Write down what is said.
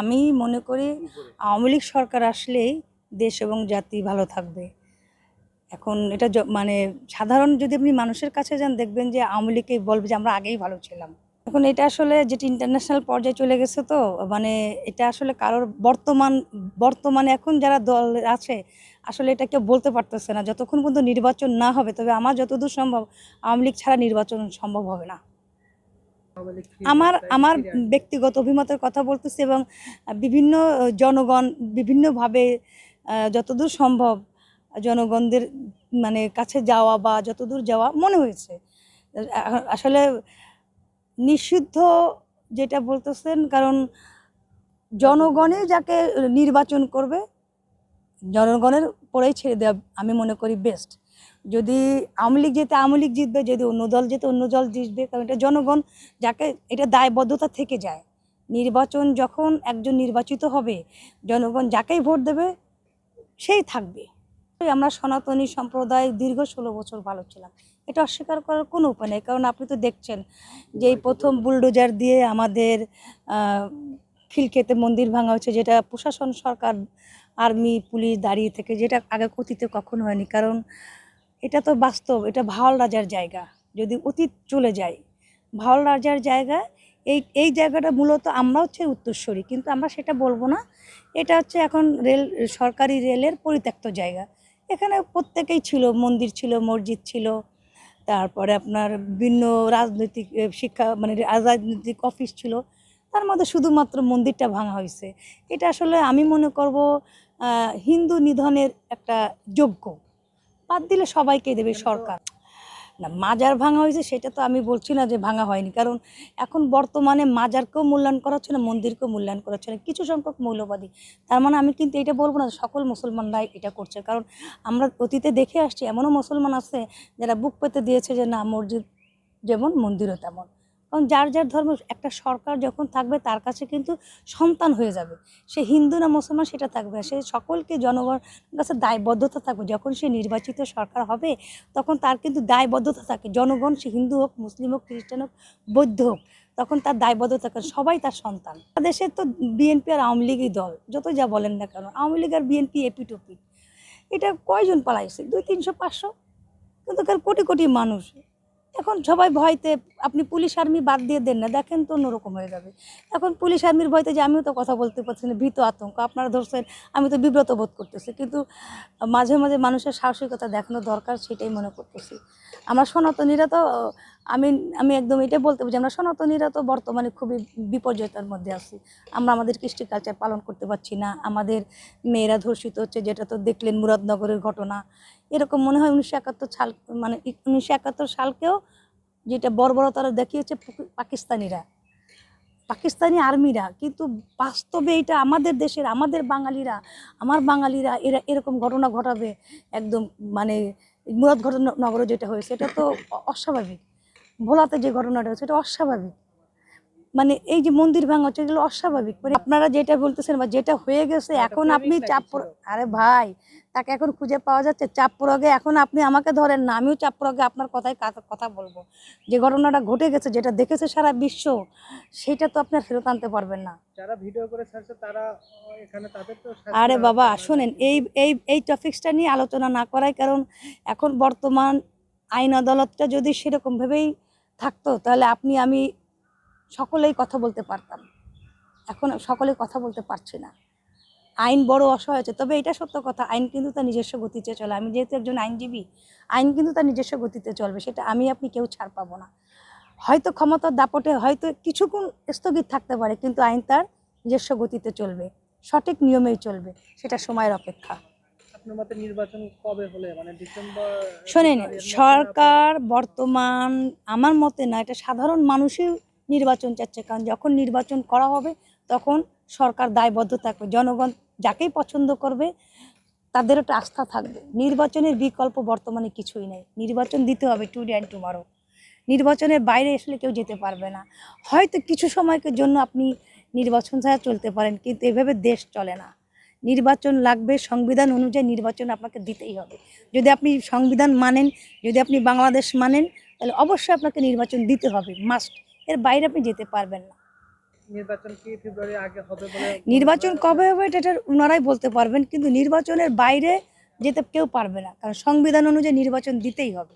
আমি মনে করি আওয়ামী লীগ সরকার আসলেই দেশ এবং জাতি ভালো থাকবে। এখন এটা মানে সাধারণ যদি আপনি মানুষের কাছে যান, দেখবেন যে আওয়ামী লীগকেই বলবে যে আমরা আগেই ভালো ছিলাম। এখন এটা আসলে যেটা ইন্টারন্যাশনাল পর্যায়ে চলে গেছে তো মানে এটা আসলে কারোর বর্তমান, বর্তমানে এখন যারা দল আছে, আসলে এটা কেউ বলতে পারতেছে না। যতক্ষণ পর্যন্ত নির্বাচন না হবে, তবে আমার যতদূর সম্ভব আওয়ামী লীগ ছাড়া নির্বাচন সম্ভব হবে না। আমার আমার ব্যক্তিগত অভিমতের কথা বলতেছি এবং বিভিন্ন জনগণ বিভিন্নভাবে যতদূর সম্ভব জনগণদের মানে কাছে যাওয়া বা যতদূর যাওয়া মনে হয়েছে। আসলে নিষিদ্ধ যেটা বলতেছেন কারণ জনগণে যাকে নির্বাচন করবে জনগণের পরেই ছেড়ে দেওয়া আমি মনে করি বেস্ট যদি আওয়ামী লীগ যেতে আওয়ামী লীগ জিতবে, যদি অন্য দল যেতে অন্য দল জিতবে, কারণ এটা জনগণ যাকে, এটা দায়বদ্ধতা থেকে যায়। নির্বাচন যখন একজন নির্বাচিত হবে, জনগণ যাকেই ভোট দেবে, সেই থাকবে। আমরা সনাতনী সম্প্রদায় দীর্ঘ ষোলো বছর ভালো ছিলাম। এটা অস্বীকার করার কোনো উপায় নেই, কারণ আপনি তো দেখছেন যে এই প্রথম বুলডোজার দিয়ে আমাদের খিলখেতে মন্দির ভাঙা হচ্ছে যেটা প্রশাসন, সরকার, আর্মি, পুলিশ দাঁড়িয়ে থেকে, যেটা আগে অতীতে কখনো হয়নি। কারণ এটা তো বাস্তব, এটা ভাওয়াল রাজার জায়গা। যদি অতীত চলে যায় ভাওয়াল রাজার জায়গা, এই এই জায়গাটা মূলত আমরা হচ্ছে উত্তরস্বরী কিন্তু আমরা সেটা বলব না। এটা হচ্ছে এখন রেল, সরকারি রেলের পরিত্যক্ত জায়গা। এখানে প্রত্যেকেই ছিল, মন্দির ছিল, মসজিদ ছিল, তারপরে আপনার বিভিন্ন রাজনৈতিক শিক্ষা মানে রাজনৈতিক অফিস ছিল, তার মধ্যে শুধুমাত্র মন্দিরটা ভাঙা হয়েছে। এটা আসলে আমি মনে করব হিন্দু নিধনের একটা যোগ্য। বাদ দিলে সবাইকে দেবে সরকার। না মাজার ভাঙা হয়েছে সেটা তো আমি বলছি না যে ভাঙা হয়নি। কারণ এখন বর্তমানে মাজারকেও মূল্যায়ন করা হচ্ছে না মন্দিরকেও মূল্যায়ন করা হচ্ছে না। কিছু সংখ্যক মৌলবাদী। তার মানে আমি কিন্তু এটা বলব না যে সকল মুসলমানরাই এটা করছে। কারণ আমরা অতীতে দেখে আসছি এমনও মুসলমান আছে যারা বুক পেতে দিয়েছে যে না মসজিদ যেমন মন্দিরও তেমন। কারণ যার যার ধর্ম, একটা সরকার যখন থাকবে তার কাছে কিন্তু সন্তান হয়ে যাবে। সে হিন্দু না মুসলমান সেটা থাকবে। সে সকলকে জনগণের কাছে দায়বদ্ধতা থাকবে। যখন সে নির্বাচিত সরকার হবে, তখন তার কিন্তু দায়বদ্ধতা থাকে। জনগণ সে হিন্দু হোক, মুসলিম হোক, খ্রিস্টান হোক, বৌদ্ধ হোক, তখন তার দায়বদ্ধতা থাকে। সবাই তার সন্তান। দেশের তো বিএনপি আর আওয়ামী লীগই দল, যত যা বলেন না কেন, আওয়ামী লীগ আর বিএনপি এপি টপি এটা কয়জন পালাইছে? দুই, তিনশো, পাঁচশো? কিন্তু কার কোটি কোটি মানুষ। এখন সবাই ভয়তে, আপনি পুলিশ আর্মি বাদ দিয়ে দেন না, দেখেন তো অন্যরকম হয়ে যাবে। এখন পুলিশ আর্মির ভয়তে যে আমিও তো কথা বলতে পারছি না, ভীত আতঙ্ক। আপনারা ধরছেন, আমি তো বিব্রত বোধ করতেছি। কিন্তু মাঝে মাঝে মানুষের সাহসিকতা দেখানো দরকার, সেটাই মনে করতেছি। আমরা সনাতনীরা তো, আমি আমি একদম এটা বলতে পারি যে আমরা সনাতনীরা তো বর্তমানে খুবই বিপর্যয়তার মধ্যে আছি। আমরা আমাদের কৃষ্টি কালচার পালন করতে পারছি না। আমাদের মেয়েরা ধর্ষিত হচ্ছে, যেটা তো দেখলেন মুরাদনগরের ঘটনা। এরকম মনে হয় উনিশশো একাত্তর সাল মানে উনিশশো একাত্তর সালকেও যেটা বর্বরতারা দেখিয়েছে পাকিস্তানিরা। পাকিস্তানি আর্মিরা। কিন্তু বাস্তবে এটা আমাদের দেশের, আমাদের বাঙালিরা, আমার বাঙালিরা এরা এরকম ঘটনা ঘটাবে একদম মানে মুরাদ ঘটনা নগরে যেটা হয়েছে এটা তো অস্বাভাবিক। ভোলাতে যে ঘটনাটা হয়েছে এটা অস্বাভাবিক। মানে এই যে মন্দির ভাঙা হচ্ছে এগুলো অস্বাভাবিক। মানে আপনারা যেটা বলতেছেন বা যেটা হয়ে গেছে এখন আপনি চাপ আরে ভাই তাকে এখন খুঁজে পাওয়া যাচ্ছে। চাপ প্রয়োগে এখন আপনি আমাকে ধরেন না আমিও চাপ প্রয়োগে আপনার কথায় কথা বলব। যে ঘটনাটা ঘটে গেছে যেটা দেখেছে সারা বিশ্ব সেটা তো আপনার ফেরত আনতে পারবেন না। যারা ভিডিও করে ছাড়ছে তারা এখানে তাদের তো আরে বাবা শোনেন এই এই এই টপিক্সটা নিয়ে আলোচনা না করাই কারণ এখন বর্তমান আইন আদালতটা যদি সেরকমভাবেই থাকতো তাহলে আপনি আমি সকলেই কথা বলতে পারতাম। এখন সকলেই কথা বলতে পারছি না। আইন বড় অসহায় হচ্ছে তবে এটা সত্য কথা আইন কিন্তু তার নিজস্ব গতিতে চলে। আমি যেহেতু একজন আইনজীবী আইন কিন্তু তার নিজস্ব গতিতে চলবে সেটা আমি আপনি কেউ ছাড় পাবো না। হয়তো ক্ষমতার দাপটে হয়তো কিছুক্ষণ স্থগিত থাকতে পারে কিন্তু আইন তার নিজস্ব গতিতে চলবে সঠিক নিয়মেই চলবে সেটা সময়ের অপেক্ষা। আপনার নির্বাচন কবে হলে? মানে ডিসেম্বর শোনেন সরকার বর্তমান আমার মতে না এটা সাধারণ মানুষই নির্বাচন চাচ্ছে, কারণ যখন নির্বাচন করা হবে তখন সরকার দায়বদ্ধ থাকবে জনগণ যাকেই পছন্দ করবে, তাদের একটা আস্থা থাকবে। নির্বাচনের বিকল্প বর্তমানে কিছুই নেই। নির্বাচন দিতে হবে টু ডে অ্যান্ড টুমারো নির্বাচনের বাইরে আসলে কেউ যেতে পারবে না। হয়তো কিছু সময়ের জন্য আপনি নির্বাচন ছাড়া চলতে পারেন, কিন্তু এভাবে দেশ চলে না। নির্বাচন লাগবে, সংবিধান অনুযায়ী নির্বাচন আপনাকে দিতেই হবে। যদি আপনি সংবিধান মানেন, যদি আপনি বাংলাদেশ মানেন, তাহলে অবশ্যই আপনাকে নির্বাচন দিতে হবে মাস্ট এর বাইরে আপনি যেতে পারবেন না। নির্বাচন কি ফেব্রুয়ারি আগে হবে বলে নির্বাচন কবে হবে এটা এটা ওনারাই বলতে পারবেন কিন্তু নির্বাচনের বাইরে যেতে কেউ পারবে না কারণ সংবিধান অনুযায়ী নির্বাচন দিতেই হবে।